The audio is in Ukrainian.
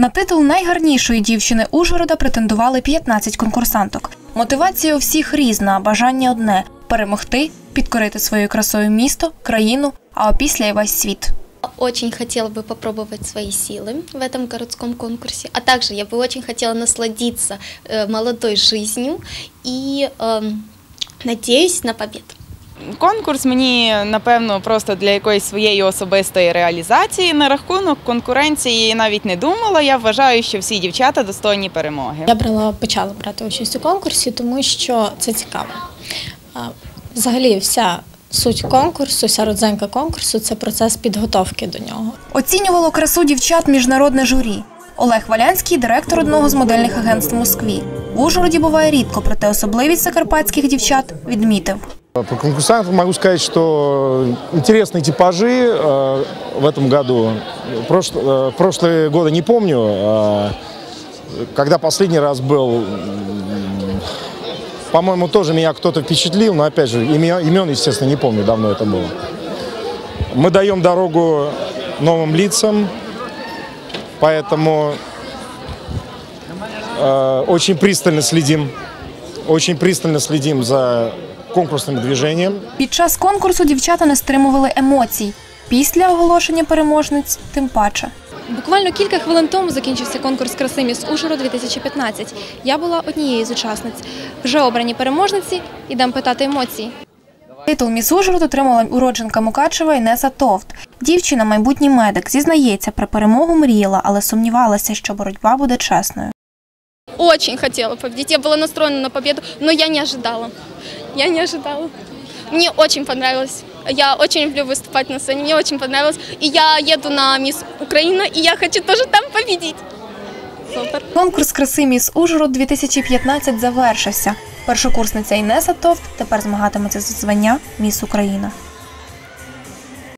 На титул найгарнішої дівчини Ужгорода претендували 15 конкурсанток. Мотивація у всіх різна, а бажання одне перемогти, підкорити своєю красою місто, країну, а опісля й весь світ. Очень хотела бы попробовать свои силы в этом городском конкурсе, а также я бы очень хотела насладиться э, молодой жизнью и эм, надеюсь на победу. Конкурс мені напевно просто для якоїсь своєї особистої реалізації на рахунок конкуренції навіть не думала. Я вважаю, що всі дівчата достойні перемоги. Я брала, почала брати участь у конкурсі, тому що це цікаво. Взагалі, вся суть конкурсу, вся родзинка конкурсу це процес підготовки до нього. Оцінювало красу дівчат міжнародне журі. Олег Валянський, директор одного з модельних агентств в Москві. В Ужгороді буває рідко, проте особливість закарпатських дівчат відмітив. По конкурсантам могу сказать, что интересные типажи э, в этом году. Прош- э, прошлые годы не помню, э, когда последний раз был, по-моему, тоже меня кто-то впечатлил, но опять же, име- имен, естественно, не помню, давно это было. Мы даем дорогу новым лицам, поэтому э, очень пристально следим, очень пристально следим за конкурсным движением. Під час конкурсу дівчата не стримували емоцій. Після оголошення переможниць тим паче. Буквально кілька хвилин тому закінчився конкурс краси міс Ужгород 2015. Я була однією з учасниць. Вже обрані переможниці, ідемо питати емоції. Титул міс Ужгород отримала уродженка Мукачева Інеса Товт. Дівчина, майбутній медик, зізнається, про перемогу мріяла, але сумнівалася, що боротьба буде чесною. Очень хотела победить, я была настроена на победу, но я не ожидала. Я не ожидала. Мне очень понравилось. Я очень люблю выступать на сцене, мне очень понравилось. И я еду на Мисс Украина, и я хочу тоже там победить. Супер. Конкурс краси міс Ужгород 2015 завершився. Першокурсниця Інеса Товт тепер змагатиметься за звання Міс Україна.